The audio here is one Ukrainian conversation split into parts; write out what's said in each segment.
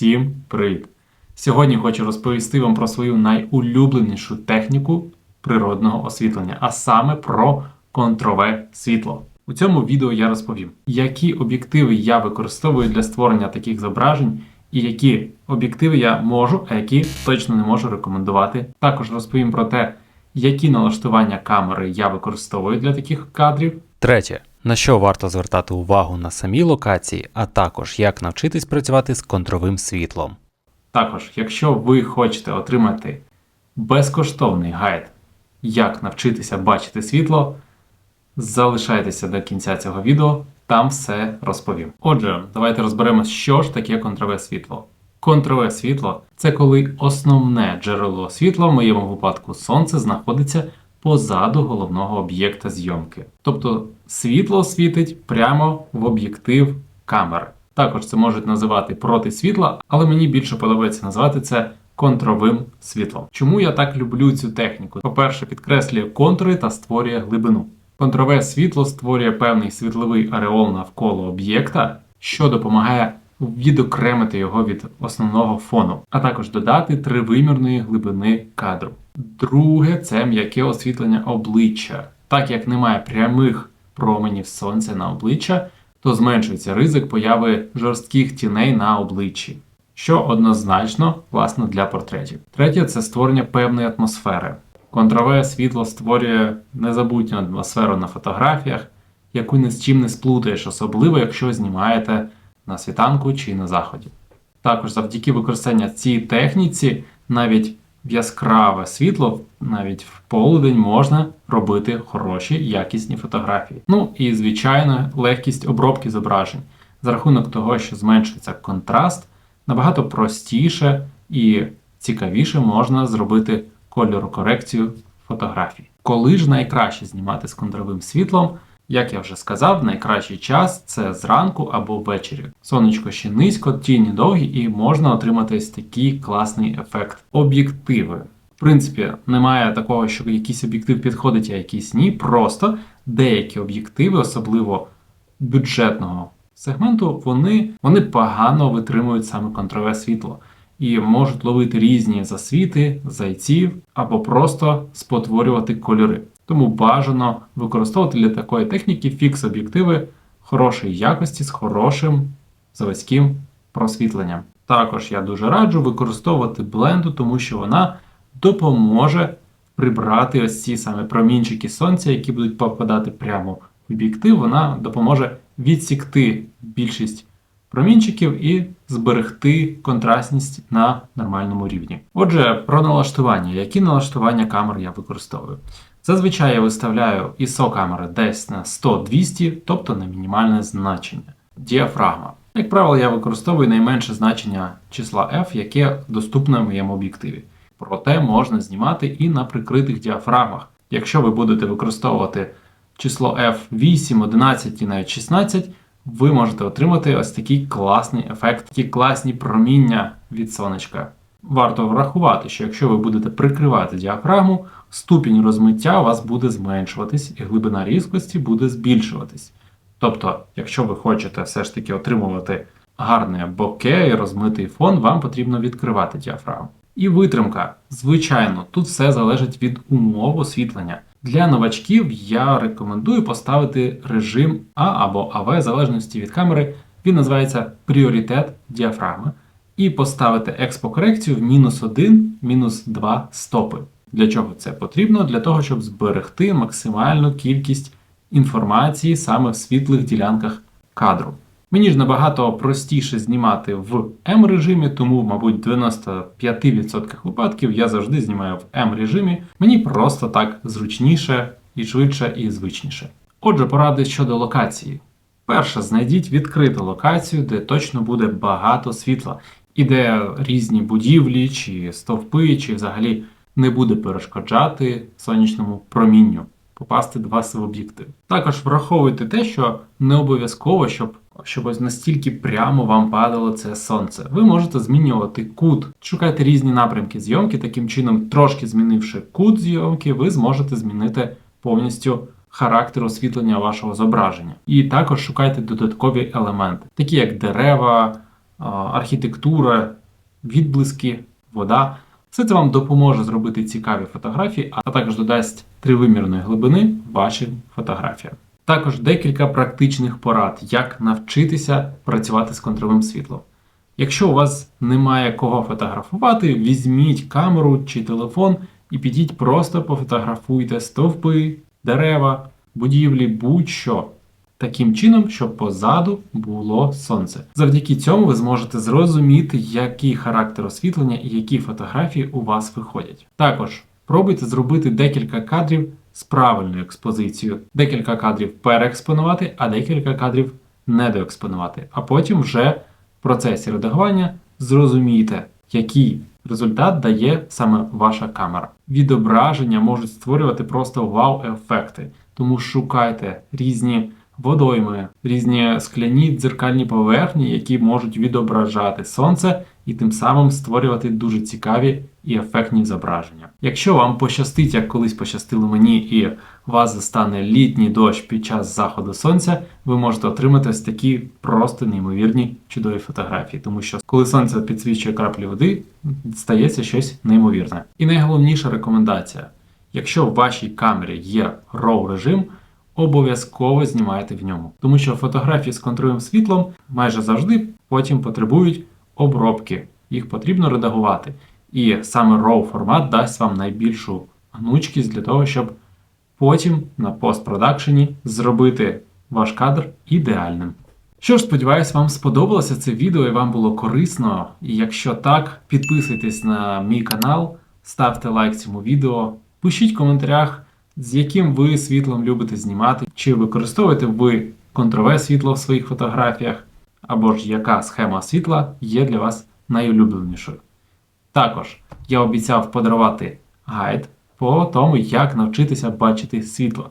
Всім привіт! Сьогодні хочу розповісти вам про свою найулюбленішу техніку природного освітлення, а саме про контрове світло. У цьому відео я розповім, які об'єктиви я використовую для створення таких зображень, і які об'єктиви я можу, а які точно не можу рекомендувати. Також розповім про те, які налаштування камери я використовую для таких кадрів, Третє. На що варто звертати увагу на самій локації, а також як навчитись працювати з контровим світлом. Також, якщо ви хочете отримати безкоштовний гайд, як навчитися бачити світло, залишайтеся до кінця цього відео, там все розповім. Отже, давайте розберемось, що ж таке контрове світло. Контрове світло це коли основне джерело світла, в моєму випадку сонце, знаходиться позаду головного об'єкта зйомки. Тобто світло світить прямо в об'єктив камери. Також це можуть називати проти світла, але мені більше подобається називати це контровим світлом. Чому я так люблю цю техніку? По-перше, підкреслює контури та створює глибину. Контрове світло створює певний світловий ареол навколо об'єкта, що допомагає відокремити його від основного фону, а також додати тривимірної глибини кадру. Друге це м'яке освітлення обличчя. Так як немає прямих променів сонця на обличчя, то зменшується ризик появи жорстких тіней на обличчі, що однозначно класно для портретів. Третє це створення певної атмосфери. Контрове світло створює незабутню атмосферу на фотографіях, яку ні з чим не сплутаєш, особливо якщо знімаєте на світанку чи на заході. Також завдяки використанню цієї техніці, навіть яскраве світло, навіть в полудень можна робити хороші якісні фотографії. Ну і звичайно, легкість обробки зображень. За рахунок того, що зменшується контраст, набагато простіше і цікавіше можна зробити кольорокорекцію фотографій. Коли ж найкраще знімати з контровим світлом? Як я вже сказав, найкращий час це зранку або ввечері. Сонечко ще низько, тіні довгі, і можна отримати ось такий класний ефект. Об'єктиви. В принципі, немає такого, що якийсь об'єктив підходить, а якийсь ні. Просто деякі об'єктиви, особливо бюджетного сегменту, вони, вони погано витримують саме контрове світло і можуть ловити різні засвіти, зайців або просто спотворювати кольори. Тому бажано використовувати для такої техніки фікс-об'єктиви хорошої якості з хорошим заводським просвітленням. Також я дуже раджу використовувати бленду, тому що вона допоможе прибрати ось ці саме промінчики сонця, які будуть попадати прямо в об'єктив. Вона допоможе відсікти більшість промінчиків і зберегти контрастність на нормальному рівні. Отже, про налаштування. Які налаштування камер я використовую? Зазвичай я виставляю ISO камери десь на 100-200, тобто на мінімальне значення. Діафрагма. Як правило, я використовую найменше значення числа F, яке доступне в моєму об'єктиві. Проте можна знімати і на прикритих діафрагмах. Якщо ви будете використовувати число F 8, 11 і навіть 16, ви можете отримати ось такий класний ефект, такі класні проміння від сонечка. Варто врахувати, що якщо ви будете прикривати діафрагму, ступінь розмиття у вас буде зменшуватись і глибина різкості буде збільшуватись. Тобто, якщо ви хочете все ж таки отримувати гарне боке і розмитий фон, вам потрібно відкривати діафрагму. І витримка. Звичайно, тут все залежить від умов освітлення. Для новачків я рекомендую поставити режим А або АВ, в залежності від камери. Він називається пріоритет діафрагми. І поставити експокорекцію в мінус 1, мінус 2 стопи. Для чого це потрібно? Для того, щоб зберегти максимальну кількість інформації саме в світлих ділянках кадру. Мені ж набагато простіше знімати в М режимі, тому, мабуть, в 95% випадків я завжди знімаю в М режимі. Мені просто так зручніше і швидше і звичніше. Отже, поради щодо локації. Перше, знайдіть відкриту локацію, де точно буде багато світла, і де різні будівлі чи стовпи, чи взагалі не буде перешкоджати сонячному промінню попасти до вас в об'єктив. Також враховуйте те, що не обов'язково, щоб щоб ось настільки прямо вам падало це сонце. Ви можете змінювати кут. Шукайте різні напрямки зйомки, таким чином, трошки змінивши кут зйомки, ви зможете змінити повністю характер освітлення вашого зображення. І також шукайте додаткові елементи, такі як дерева, архітектура, відблиски, вода. Все це вам допоможе зробити цікаві фотографії, а також додасть тривимірної глибини вашим фотографіям. Також декілька практичних порад, як навчитися працювати з контровим світлом. Якщо у вас немає кого фотографувати, візьміть камеру чи телефон і підіть просто пофотографуйте стовпи, дерева, будівлі, будь-що. Таким чином, щоб позаду було сонце. Завдяки цьому ви зможете зрозуміти, який характер освітлення і які фотографії у вас виходять. Також пробуйте зробити декілька кадрів з правильною експозицією, декілька кадрів переекспонувати, а декілька кадрів недоекспонувати. А потім вже в процесі редагування зрозумієте, який результат дає саме ваша камера. Відображення можуть створювати просто вау-ефекти, тому шукайте різні водойми, різні скляні дзеркальні поверхні, які можуть відображати сонце і тим самим створювати дуже цікаві і ефектні зображення. Якщо вам пощастить, як колись пощастило мені, і вас застане літній дощ під час заходу сонця, ви можете отримати ось такі просто неймовірні чудові фотографії, тому що коли сонце підсвічує краплі води, стається щось неймовірне. І найголовніша рекомендація: якщо в вашій камері є RAW режим, обов'язково знімайте в ньому, тому що фотографії з контровим світлом майже завжди потім потребують обробки, їх потрібно редагувати. І саме RAW формат дасть вам найбільшу гнучкість для того, щоб потім на постпродакшені зробити ваш кадр ідеальним. Що ж, сподіваюсь, вам сподобалося це відео і вам було корисно. І якщо так, підписуйтесь на мій канал, ставте лайк цьому відео, пишіть в коментарях, з яким ви світлом любите знімати, чи використовуєте ви контрове світло в своїх фотографіях, або ж яка схема світла є для вас найулюбленішою. Також я обіцяв подарувати гайд по тому, як навчитися бачити світло.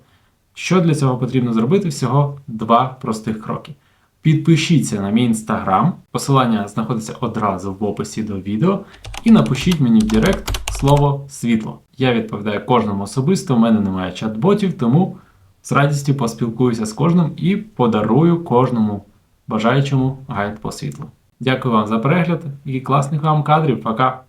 Що для цього потрібно зробити? Всього два простих кроки. Підпишіться на мій інстаграм, посилання знаходиться одразу в описі до відео, і напишіть мені в Директ слово світло. Я відповідаю кожному особисто, у мене немає чат-ботів, тому з радістю поспілкуюся з кожним і подарую кожному бажаючому гайд по світлу. Дякую вам за перегляд і класних вам кадрів. Пока!